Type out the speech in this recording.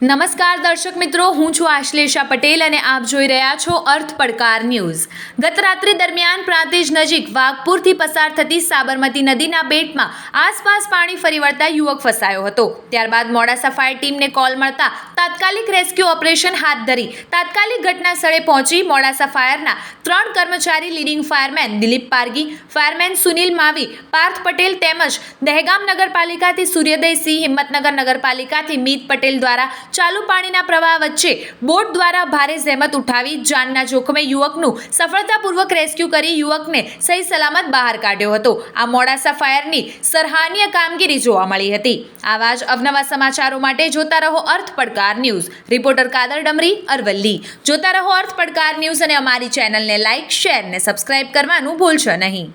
નમસ્કાર દર્શક મિત્રો, હું છું આશ્લેષા પટેલ અને આપ જોઈ રહ્યા છો અર્થ પડકાર ન્યૂઝ. ગત રાત્રિ દરમિયાન પ્રાંતિજ નજીક વાઘપુરથી પસાર થતી સાબરમતી નદીના બેટમાં આસપાસ પાણી ફરી વળતા યુવક ફસાયો હતો. ત્યારબાદ મોડાસા ફાયર ટીમને કોલ મળતા તાત્કાલિક રેસ્ક્યુ ઓપરેશન હાથ ધરી તાત્કાલિક ઘટના સ્થળે પહોંચી મોડાસા ફાયરના ત્રણ કર્મચારી leading fireman Dilip Pargi, fireman Sunil Mavi, Parth Patel તેમજ દહેગામ નગરપાલિકાથી સૂર્યોદયસિંહ હિંમતનગર નગરપાલિકાથી મીત પટેલ દ્વારા ચાલુ પાણીના પ્રવાહ વચ્ચે બોટ દ્વારા ભારે જહેમત ઉઠાવી જાનના જોખમે યુવકનું સફળતાપૂર્વક રેસ્ક્યુ કરી યુવકને સહી સલામત બહાર કાઢ્યો હતો. આ મોડાસા ફાયરની સરાહનીય કામગીરી જોવા મળી હતી. આવા જ અવનવા સમાચારો માટે જોતા રહો અર્થ પડકાર ન્યૂઝ. રિપોર્ટર કાદર ડમરી, અરવલ્લી. જોતા રહો અર્થ પડકાર ન્યૂઝ અને અમારી ચેનલને લાઇક શેર ને સબસ્ક્રાઇબ કરવાનું ભૂલશો નહીં.